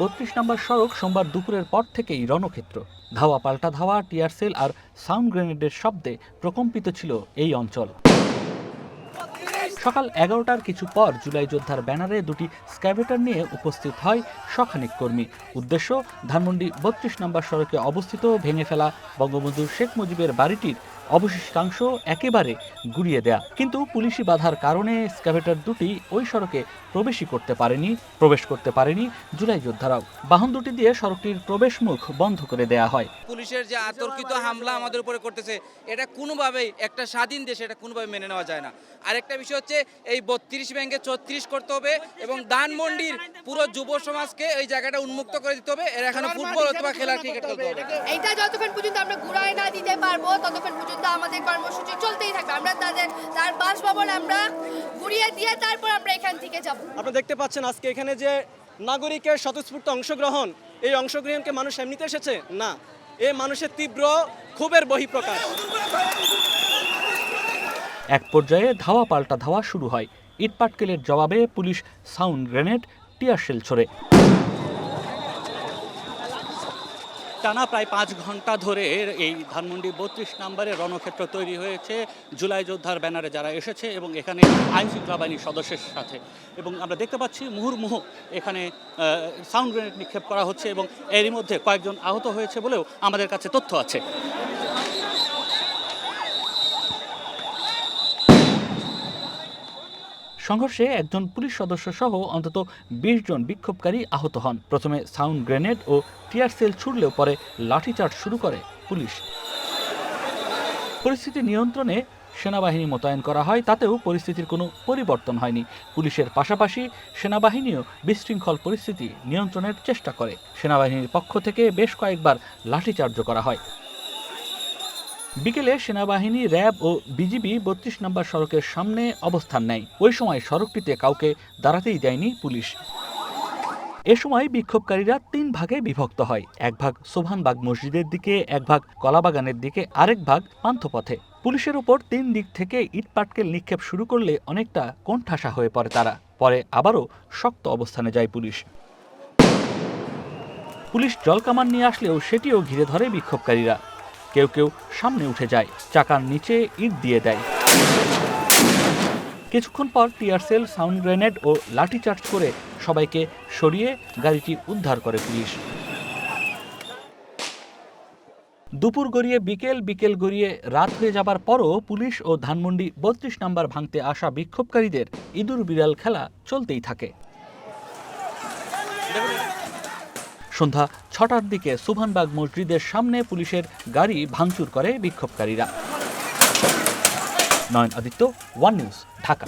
বত্রিশ নম্বর সড়ক সোমবার দুপুরের পর থেকেই রণক্ষেত্র। ধাওয়া পাল্টা ধাওয়া, টিয়ার সেল আর সাউন্ড গ্রেনেডের শব্দে প্রকম্পিত ছিল এই অঞ্চল। সকাল এগারোটার কিছু পর জুলাই যোদ্ধার ব্যানারে দুটি স্ক্যাভেটার নিয়ে উপস্থিত হয় শখানিক কর্মী। উদ্দেশ্য, ধানমন্ডি বত্রিশ নম্বর সড়কে অবস্থিত, ভেঙে ফেলা বঙ্গবন্ধু শেখ মুজিবের বাড়িটির অবশিষ্টাংশ একেবারে গুড়িয়ে দেয়া। কিন্তু পুলিশি বাধার কারণে স্ক্যাভেটার দুটি ওই সড়কে প্রবেশই করতে পারেনি প্রবেশ করতে পারেনি জুলাই যোদ্ধারাও। বাহন দুটি দিয়ে সড়কটির প্রবেশ মুখ বন্ধ করে দেয়া হয়। পুলিশের যে আতর্কিত হামলা আমাদের উপরে করতেছে এটা কোনোভাবেই একটা স্বাধীন দেশে এটা কোনোভাবে মেনে নেওয়া যায় না। আরেকটা বিষয় হচ্ছে এই বত্রিশ ব্যাংকে চৌত্রিশ করতে হবে এবং ধানমন্ডির পুরো যুব সমাজকে এই জায়গাটা উন্মুক্ত করে দিতে হবে। এর এখানে ফুটবল অথবা খেলার ক্রিকেট খেলতে হবে। এইটা যতক্ষণ পর্যন্ত আমরা ঘুরাই না দিতে পারব ততক্ষণ পর্যন্ত আমাদের কর্মসূচি চলতেই থাকবে। আমরা তাদের তার বাসভবন আমরা ঘুরিয়ে দিয়ে তারপর আমরা এখান থেকে যাব। আপনারা দেখতে পাচ্ছেন আজকে এখানে যে নাগরিকের স্বতঃস্ফূর্ত অংশগ্রহণ এই অংশগ্রহণকে মানুষ এমনিতে এসেছে? না। এ মানুষের তীব্র ক্ষোভের বহিঃপ্রকাশ। এক পর্যায়ে ধাওয়া পাল্টা ধাওয়া শুরু হয়। ইটপাটকেলের জবাবে police sound grenade tear tear shell ছোড়ে। টানা প্রায় পাঁচ ঘণ্টা ধরে এই ধানমন্ডি বত্রিশ নম্বরে রণক্ষেত্র তৈরি হয়েছে। জুলাই যোদ্ধার ব্যানারে যারা এসেছে এবং এখানে আইন শৃঙ্খলা বাহিনীর সদস্যের সাথে। এবং আমরা দেখতে পাচ্ছি মুহুর্মুহু এখানে সাউন্ড গ্রেনেড নিক্ষেপ করা হচ্ছে এবং এরই মধ্যে কয়েকজন আহত হয়েছে বলেও আমাদের কাছে তথ্য আছে। সংঘর্ষে একজন পুলিশ সদস্য সহ অন্তত বিশ জন বিক্ষোভকারী আহত হন। প্রথমে সাউন্ড গ্রেনেড ও টিয়ার সেল ছুড়লেও পরে লাঠিচার্জ শুরু করে পুলিশ। পরিস্থিতি নিয়ন্ত্রণে সেনাবাহিনী মোতায়েন করা হয়, তাতেও পরিস্থিতির কোনো পরিবর্তন হয়নি। পুলিশের পাশাপাশি সেনাবাহিনীও বিশৃঙ্খল পরিস্থিতি নিয়ন্ত্রণের চেষ্টা করে। সেনাবাহিনীর পক্ষ থেকে বেশ কয়েকবার লাঠিচার্জ করা হয়। বিকেলে সেনাবাহিনী, র্যাব ও বিজিবি বত্রিশ নম্বর সড়কের সামনে অবস্থান নেয়। ওই সময় সড়কটিতে কাউকে দাঁড়াতেই দেয়নি পুলিশ। এ সময় বিক্ষোভকারীরা তিন ভাগে বিভক্ত হয়। এক ভাগ সোভানবাগ মসজিদের দিকে, এক ভাগ কলাবাগানের দিকে, আরেক ভাগ পান্থপথে। পুলিশের উপর তিন দিক থেকে ইটপাটকেল নিক্ষেপ শুরু করলে অনেকটা কোণঠাসা হয়ে পড়ে তারা। পরে আবারও শক্ত অবস্থানে যায় পুলিশ। পুলিশ জলকামান নিয়ে আসলেও সেটিও ঘিরে ধরে বিক্ষোভকারীরা। কেউ কেউ সামনে উঠে যায়, চাকার নিচে ইট দিয়ে দেয়। কিছুক্ষণ পর টিয়ারসেল সাউন্ড গ্রেনেড ও লাঠিচার্জ করে সবাইকে সরিয়ে গাড়িটি উদ্ধার করে পুলিশ। দুপুর গড়িয়ে বিকেল বিকেল গড়িয়ে রাত হয়ে যাবার পরও পুলিশ ও ধানমন্ডি বত্রিশ নাম্বার ভাঙতে আসা বিক্ষোভকারীদের ইঁদুর বিড়াল খেলা চলতেই থাকে। সন্ধ্যা ছটার দিকে সুভানবাগ মসজিদের সামনে পুলিশের গাড়ি ভাঙচুর করে বিক্ষোভকারীরা। Nayan Aditya, one news, Dhaka.